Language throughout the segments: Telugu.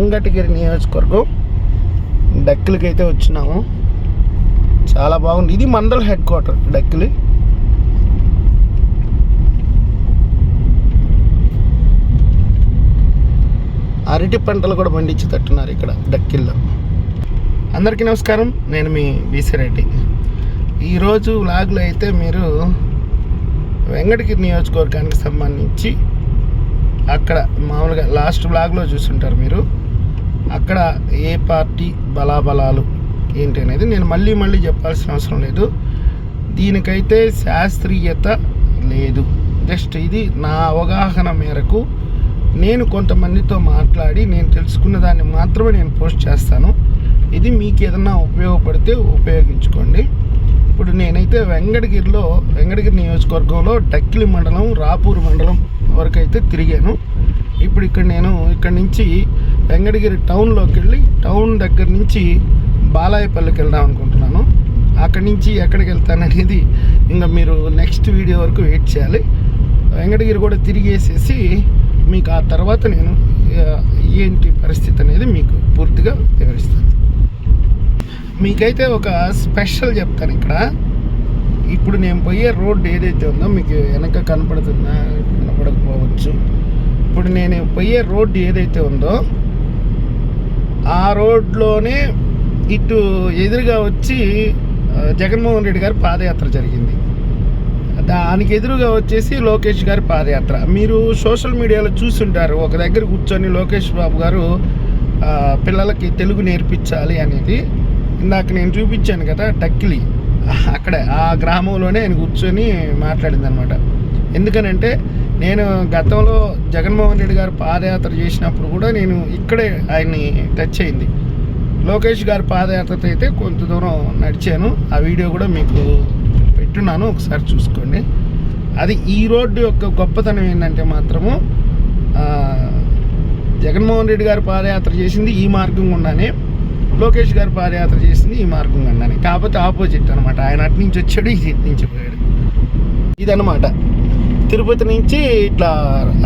వెంకటగిరి నియోజకవర్గం డక్కులకి అయితే వచ్చినాము. చాలా బాగుంది. ఇది మండల్ హెడ్ క్వార్టర్ డక్కిలి. అరటి పంటలు కూడా పండించేటట్టున్నారు ఇక్కడ డక్కిల్లో. అందరికీ నమస్కారం. నేను మీ బీసీ రెడ్డి. ఈరోజు వ్లాగ్లో అయితే మీరు వెంకటగిరి నియోజకవర్గానికి సంబంధించి అక్కడ మామూలుగా లాస్ట్ బ్లాగ్లో చూసుంటారు మీరు. అక్కడ ఏ పార్టీ బలాబలాలు ఏంటి అనేది నేను మళ్ళీ మళ్ళీ చెప్పాల్సిన అవసరం లేదు. దీనికైతే శాస్త్రీయత లేదు. జస్ట్ ఇది నా అవగాహన మేరకు నేను కొంతమందితో మాట్లాడి నేను తెలుసుకున్న దాన్ని మాత్రమే నేను పోస్ట్ చేస్తాను. ఇది మీకు ఏదన్నా ఉపయోగపడితే ఉపయోగించుకోండి. ఇప్పుడు నేనైతే వెంకటగిరిలో వెంకటగిరి నియోజకవర్గంలో డక్కిలి మండలం రాపూర్ మండలం వరకు అయితే తిరిగాను. ఇప్పుడు ఇక్కడ నేను ఇక్కడ నుంచి వెంకటగిరి టౌన్లోకి వెళ్ళి టౌన్ దగ్గర నుంచి బాలాయపల్లికి వెళ్దాం అనుకుంటున్నాను. అక్కడి నుంచి ఎక్కడికి వెళ్తాను అనేది ఇంకా మీరు నెక్స్ట్ వీడియో వరకు వెయిట్ చేయాలి. వెంకటగిరి కూడా తిరిగేసేసి మీకు ఆ తర్వాత నేను ఏంటి పరిస్థితి అనేది మీకు పూర్తిగా వివరిస్తాను. మీకైతే ఒక స్పెషల్ చెప్తాను ఇక్కడ. ఇప్పుడు నేను పోయే రోడ్ ఏదైతే ఉందో మీకు వెనక కనపడుతుందా కనపడకపోవచ్చు. ఇప్పుడు నేను పోయే రోడ్ ఏదైతే ఉందో ఆ రోడ్లోనే ఇటు ఎదురుగా వచ్చి జగన్మోహన్ రెడ్డి గారి పాదయాత్ర జరిగింది. దానికి ఎదురుగా వచ్చేసి లోకేష్ గారి పాదయాత్ర. మీరు సోషల్ మీడియాలో చూసుంటారు ఒక దగ్గర కూర్చొని లోకేష్ బాబు గారు పిల్లలకి తెలుగు నేర్పించాలి అనేది. ఇందాక నేను చూపించాను కదా టక్కిలి. అక్కడే ఆ గ్రామంలోనే ఆయన కూర్చొని మాట్లాడింది అనమాట ఎందుకనంటే నేను గతంలో జగన్మోహన్ రెడ్డి గారు పాదయాత్ర చేసినప్పుడు కూడా నేను ఇక్కడే ఆయన్ని టచ్ అయింది. లోకేష్ గారి పాదయాత్రతో అయితే కొంత దూరం నడిచాను. ఆ వీడియో కూడా మీకు పెట్టున్నాను ఒకసారి చూసుకోండి. అది ఈ రోడ్డు యొక్క గొప్పతనం ఏంటంటే మాత్రము జగన్మోహన్ రెడ్డి గారు పాదయాత్ర చేసింది ఈ మార్గం గుండానే లోకేష్ గారు పాదయాత్ర చేసింది ఈ మార్గం గుండానే. కాకపోతే ఆపోజిట్ అనమాట ఆయన అటు నుంచి వచ్చాడు ఇది నుంచి పోయాడు. ఇదన్నమాట. తిరుపతి నుంచి ఇట్లా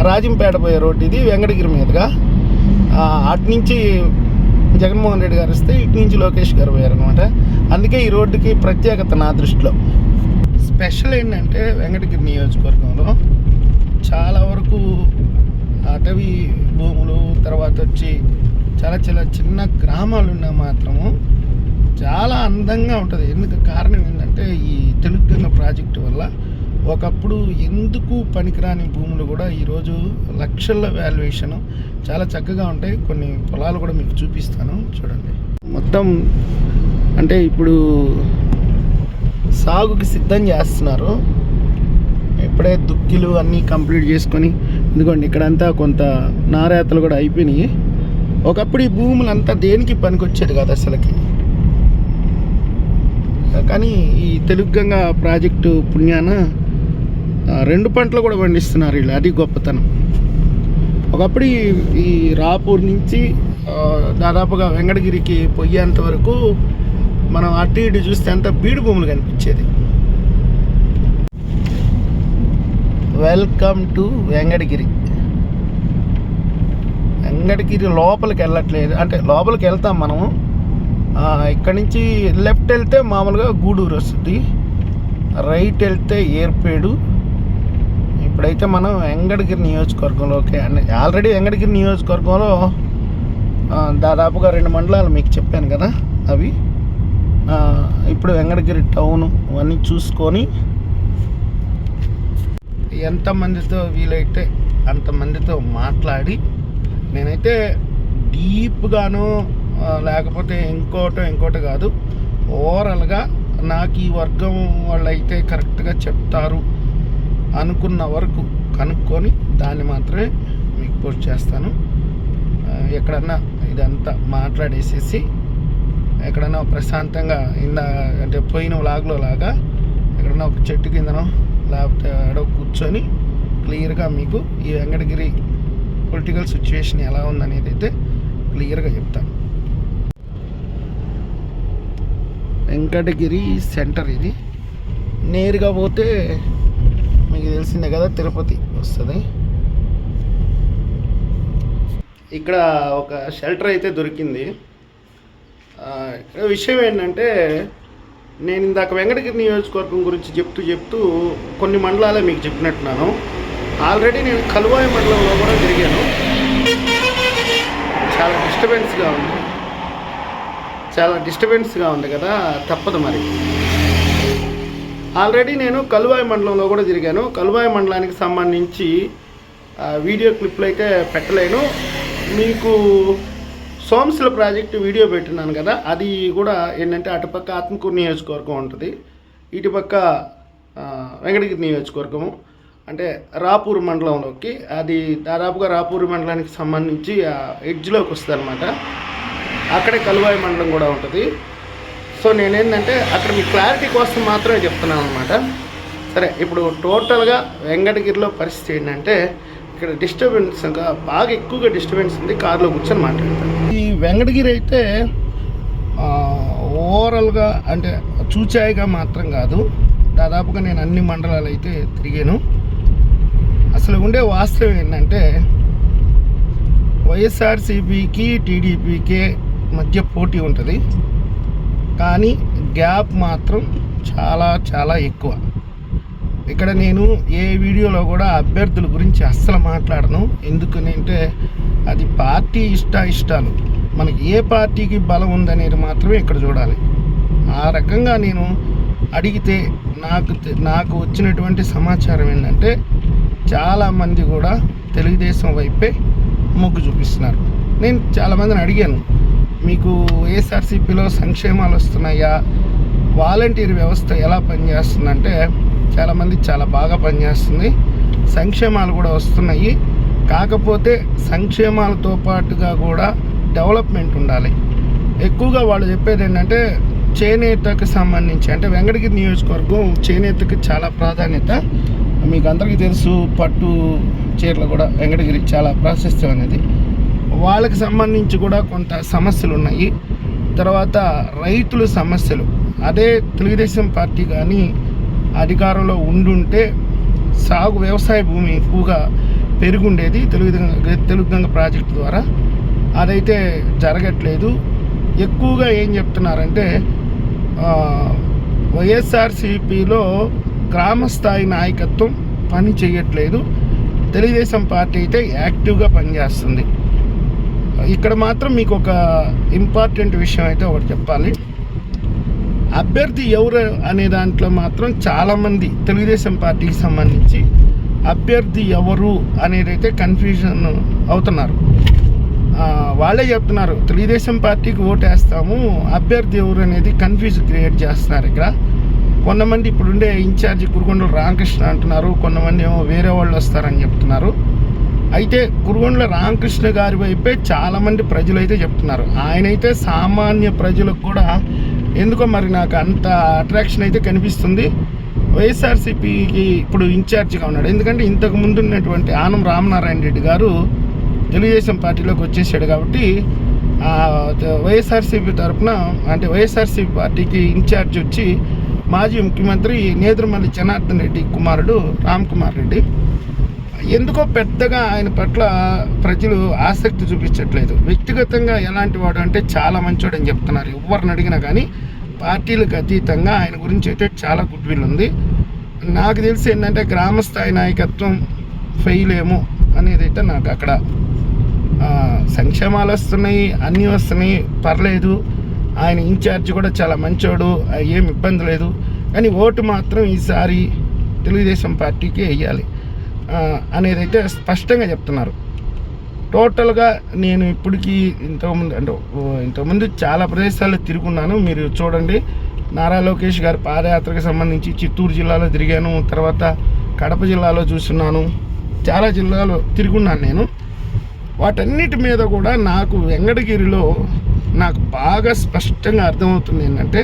రాజంపేట పోయే రోడ్డు ఇది వెంకటగిరి మీదుగా. అటు నుంచి జగన్మోహన్ రెడ్డి గారు వస్తే ఇటు నుంచి లోకేష్ గారు పోయారనమాట అందుకే ఈ రోడ్డుకి ప్రత్యేకత నా దృష్టిలో. స్పెషల్ ఏంటంటే వెంకటగిరి నియోజకవర్గంలో చాలా వరకు అటవీ భూములు తర్వాత వచ్చి చాలా చాలా చిన్న గ్రామాలు ఉన్నా మాత్రము చాలా అందంగా ఉంటుంది. ఎందుకు కారణం ఏంటంటే ఈ తెలుగు ప్రాజెక్టు వల్ల ఒకప్పుడు ఎందుకు పనికిరాని భూములు కూడా ఈరోజు లక్షల వాల్యుయేషన్ చాలా చక్కగా ఉంటాయి. కొన్ని పొలాలు కూడా మీకు చూపిస్తాను. చూడండి. మొత్తం అంటే ఇప్పుడు సాగుకి సిద్ధం చేస్తున్నారు. ఇప్పుడే దుక్కిలు అన్నీ కంప్లీట్ చేసుకొని ఇదిగోండి ఇక్కడంతా కొంత నారేతలు కూడా అయిపోయినాయి. ఒకప్పుడు ఈ భూములంతా దేనికి పనికొచ్చేది కాదు అసలుకి? కానీ ఈ తెలుగు గంగా ప్రాజెక్టు పుణ్యాన రెండు పంటలు కూడా పండిస్తున్నారు వీళ్ళు. అది గొప్పతనం. ఒకప్పుడు ఈ రాపూర్ నుంచి దాదాపుగా వెంకటగిరికి పోయేంత వరకు మనం అటు ఇటు చూస్తే అంత బీడు భూములు కనిపించేది. వెల్కమ్ టు వెంకటగిరి వెంకటగిరి లోపలికి వెళ్ళట్లేదు. అంటే లోపలికి వెళ్తాం మనము. ఇక్కడి నుంచి లెఫ్ట్ వెళ్తే మామూలుగా గూడూరు వస్తుంది. రైట్ వెళ్తే ఏర్పేడు. ఇప్పుడైతే మనం వెంకటగిరి నియోజకవర్గంలోకి అంటే ఆల్రెడీ వెంకటగిరి నియోజకవర్గంలో దాదాపుగా రెండు మండలాలు మీకు చెప్పాను కదా అవి. ఇప్పుడు వెంకటగిరి టౌన్ అవన్నీ చూసుకొని ఎంతమందితో వీలైతే అంతమందితో మాట్లాడి నేనైతే డీప్గాను లేకపోతే ఇంకోటో ఇంకోటి కాదు ఓవరాల్గా నాకు ఈ వర్గం వాళ్ళు అయితే కరెక్ట్గా చెప్తారు. అనుకున్న వరకు కనుక్కొని దాన్ని మాత్రమే మీకు పోస్ట్ చేస్తాను. ఎక్కడన్నా ఇదంతా మాట్లాడేసేసి ఎక్కడన్నా ప్రశాంతంగా ఇందా అంటే పోయిన లాగులో లాగా ఎక్కడన్నా ఒక చెట్టు కిందనో లేకపోతే ఎడో కూర్చొని క్లియర్గా మీకు ఈ వెంకటగిరి పొలిటికల్ సిచ్యువేషన్ ఎలా ఉందనేది అయితే క్లియర్గా చెప్తాను. వెంకటగిరి సెంటర్ ఇది. నేరుగా పోతే మీకు తెలిసిందే కదా తిరుపతి వస్తుంది. ఇక్కడ ఒక షెల్టర్ అయితే దొరికింది. ఇక్కడ విషయం ఏంటంటే నేను ఇందాక వెంకటగిరి నియోజకవర్గం గురించి చెప్తూ చెప్తూ కొన్ని మండలాలే మీకు చెప్పినట్టున్నాను. ఆల్రెడీ నేను కలువాయి మండలంలో కూడా తిరిగాను. చాలా డిస్టర్బెన్స్గా ఉంది. చాలా డిస్టర్బెన్స్గా ఉంది కదా తప్పదు మరి. ఆల్రెడీ నేను కలువాయి మండలంలో కూడా తిరిగాను. కలువాయి మండలానికి సంబంధించి వీడియో క్లిప్లు అయితే పెట్టలేను. మీకు సోమశిల ప్రాజెక్టు వీడియో పెట్టినాను కదా అది కూడా ఏంటంటే అటుపక్క ఆత్మకూరు నియోజకవర్గం ఉంటుంది. ఇటుపక్క వెంకటగిరి నియోజకవర్గము. అంటే రాపూర్ మండలంలోకి అది దాదాపుగా రాపూర్ మండలానికి సంబంధించి ఆ ఎడ్జ్లోకి వస్తుంది అనమాట అక్కడే కలువాయి మండలం కూడా ఉంటుంది. సో నేనేంటంటే అక్కడ మీ క్లారిటీ కోసం మాత్రమే చెప్తున్నాను అనమాట సరే ఇప్పుడు టోటల్గా వెంకటగిరిలో పరిస్థితి ఏంటంటే ఇక్కడ డిస్టర్బెన్స్గా బాగా ఎక్కువగా డిస్టర్బెన్స్ ఉంది కారులో కూర్చొని మాట్లాడతాను. ఈ వెంకటగిరి అయితే ఓవరాల్గా అంటే చూచాయిగా మాత్రం కాదు. దాదాపుగా నేను అన్ని మండలాలు అయితే తిరిగాను. అసలు ఉండే వాస్తవం ఏంటంటే వైఎస్ఆర్సీపీకి టీడీపీకి మధ్య పోటీ ఉంటుంది. కానీ గ్యాప్ మాత్రం చాలా చాలా ఎక్కువ. ఇక్కడ నేను ఏ వీడియోలో కూడా అభ్యర్థుల గురించి అస్సలు మాట్లాడను. ఎందుకనంటే అది పార్టీ ఇష్ట ఇష్టాలు. మనకి ఏ పార్టీకి బలం ఉందనేది మాత్రమే ఇక్కడ చూడాలి. ఆ రకంగా నేను అడిగితే నాకు నాకు వచ్చినటువంటి సమాచారం ఏంటంటే చాలామంది కూడా తెలుగుదేశం వైపే మొగ్గు చూపిస్తున్నారు. నేను చాలామందిని అడిగాను. మీకు ఏఎస్ఆర్సీపీలో సంక్షేమాలు వస్తున్నాయా? వాలంటీర్ వ్యవస్థ ఎలా పనిచేస్తుందంటే చాలామంది చాలా బాగా పనిచేస్తుంది. సంక్షేమాలు కూడా వస్తున్నాయి. కాకపోతే సంక్షేమాలతో పాటుగా కూడా డెవలప్మెంట్ ఉండాలి. ఎక్కువగా వాళ్ళు చెప్పేది ఏంటంటే చేనేతకు సంబంధించి అంటే వెంకటగిరి నియోజకవర్గం చేనేతకు చాలా ప్రాధాన్యత. మీకు అందరికీ తెలుసు పట్టు చీరలు కూడా వెంకటగిరి చాలా ప్రాశస్త్యం అనేది. వాళ్ళకి సంబంధించి కూడా కొంత సమస్యలు ఉన్నాయి తర్వాత రైతుల సమస్యలు. అదే తెలుగుదేశం పార్టీ కానీ అధికారంలో ఉండుంటే సాగు వ్యవసాయ భూమి ఎక్కువగా పెరుగుండేది తెలుగు తెలుగుగంగ ప్రాజెక్టు ద్వారా. అదైతే జరగట్లేదు. ఎక్కువగా ఏం చెప్తున్నారంటే వైఎస్ఆర్సిపిలో వైఎస్ఆర్సీపీలో గ్రామ స్థాయి నాయకత్వం పని చేయట్లేదు తెలుగుదేశం పార్టీ అయితే యాక్టివ్గా పనిచేస్తుంది. ఇక్కడ మాత్రం మీకు ఒక ఇంపార్టెంట్ విషయం అయితే ఒకటి చెప్పాలి. అభ్యర్థి ఎవరు అనే దాంట్లో మాత్రం చాలామంది తెలుగుదేశం పార్టీకి సంబంధించి అభ్యర్థి ఎవరు అనేది అయితే కన్ఫ్యూజన్ అవుతున్నారు. వాళ్ళే చెప్తున్నారు తెలుగుదేశం పార్టీకి ఓటేస్తాము అభ్యర్థి ఎవరు అనేది కన్ఫ్యూజ్ క్రియేట్ చేస్తున్నారు ఇక్కడ. కొంతమంది ఇప్పుడుండే ఇన్ఛార్జి కురుగొండల రామకృష్ణ అంటున్నారు కొంతమంది ఏమో వేరే వాళ్ళు వస్తారని చెప్తున్నారు. అయితే కురుగొండల రామకృష్ణ గారి వైపే చాలామంది ప్రజలు అయితే చెప్తున్నారు. ఆయన అయితే సామాన్య ప్రజలకు కూడా ఎందుకో మరి నాకు అంత అట్రాక్షన్ అయితే కనిపిస్తుంది. వైఎస్ఆర్సీపీకి ఇప్పుడు ఇన్ఛార్జిగా ఉన్నాడు. ఎందుకంటే ఇంతకు ముందు ఉన్నటువంటి ఆనం రామనారాయణ రెడ్డి గారు తెలుగుదేశం పార్టీలోకి వచ్చేసాడు కాబట్టి వైఎస్ఆర్సీపీ తరఫున అంటే వైఎస్ఆర్సీపీ పార్టీకి ఇన్ఛార్జ్ వచ్చి మాజీ ముఖ్యమంత్రి నేదురుమల్లి జనార్దన్ రెడ్డి కుమారుడు రామ్ కుమార్ రెడ్డి. ఎందుకో పెద్దగా ఆయన పట్ల ప్రజలు ఆసక్తి చూపించట్లేదు. వ్యక్తిగతంగా ఎలాంటి వాడు అంటే చాలా మంచోడు అని చెప్తున్నారు. ఎవరిని అడిగినా కానీ పార్టీలకు అతీతంగా ఆయన గురించి అయితే చాలా గుడ్ విల్ ఉంది. నాకు తెలిసి ఏంటంటే గ్రామస్థాయి నాయకత్వం ఫెయిల్ ఏమో అనేది అయితే నాకు అక్కడ సంక్షేమాలు వస్తున్నాయి అన్నీ వస్తున్నాయి పర్లేదు. ఆయన ఇన్ఛార్జ్ కూడా చాలా మంచోడు ఏం ఇబ్బంది లేదు. కానీ ఓటు మాత్రం ఈసారి తెలుగుదేశం పార్టీకి వేయాలి. అనేది అయితే స్పష్టంగా చెప్తున్నారు. టోటల్గా నేను ఇప్పటికీ ఇంతకుముందు అంటే ఇంతకుముందు చాలా ప్రదేశాలు తిరుగున్నాను. మీరు చూడండి నారా లోకేష్ గారి పాదయాత్రకు సంబంధించి చిత్తూరు జిల్లాలో తిరిగాను. తర్వాత కడప జిల్లాలో చూస్తున్నాను. చాలా జిల్లాలో తిరుగున్నాను నేను. వాటన్నిటి మీద కూడా నాకు వెంకటగిరిలో నాకు బాగా స్పష్టంగా అర్థమవుతుంది ఏంటంటే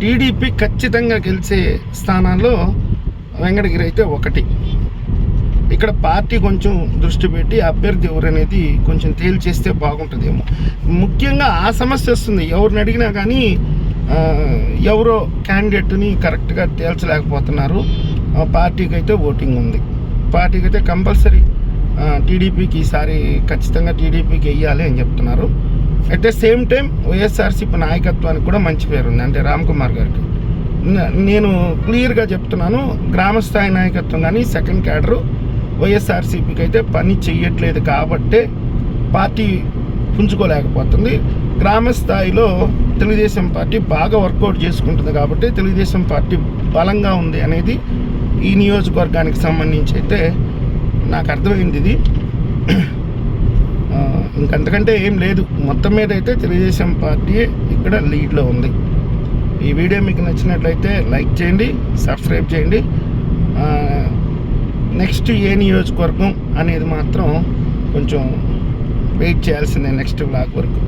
టీడీపీ ఖచ్చితంగా గెలిచే స్థానాల్లో వెంకటగిరి అయితే ఒకటి. ఇక్కడ పార్టీ కొంచెం దృష్టి పెట్టి అభ్యర్థి ఎవరనేది కొంచెం తేల్చేస్తే బాగుంటుందేమో. ముఖ్యంగా ఆ సమస్య వస్తుంది. ఎవరిని అడిగినా కానీ ఎవరో క్యాండిడేట్ని కరెక్ట్గా తేల్చలేకపోతున్నారు. ఆ, పార్టీకి అయితే ఓటింగ్ ఉంది. పార్టీకి అయితే కంపల్సరీ టీడీపీకి ఈసారి ఖచ్చితంగా టీడీపీకి వెయ్యాలి అని చెప్తున్నారు. At the same time YSRCP నాయకత్వానికి కూడా మంచి పేరు ఉంది అంటే రామ్ కుమార్ గారికి. నేను క్లియర్గా చెప్తున్నాను. గ్రామ స్థాయి నాయకత్వం కానీ సెకండ్ క్యాడరు వైఎస్ఆర్సీపీకి అయితే పని చెయ్యట్లేదు కాబట్టే పార్టీ పుంజుకోలేకపోతుంది. గ్రామ స్థాయిలో తెలుగుదేశం పార్టీ బాగా వర్కౌట్ చేసుకుంటుంది కాబట్టి తెలుగుదేశం పార్టీ బలంగా ఉంది అనేది ఈ నియోజకవర్గానికి సంబంధించి అయితే నాకు అర్థమైంది ఇది. ఇంకంతకంటే ఏం లేదు. మొత్తం మీద అయితే తెలుగుదేశం పార్టీ ఇక్కడ లీడ్లో ఉంది. ఈ వీడియో మీకు నచ్చినట్లయితే లైక్ చేయండి సబ్స్క్రైబ్ చేయండి. నెక్స్ట్ ఏ నియోజకవర్గం అనేది మాత్రం కొంచెం వెయిట్ చేయాల్సిందే నెక్స్ట్ బ్లాగ్ వరకు.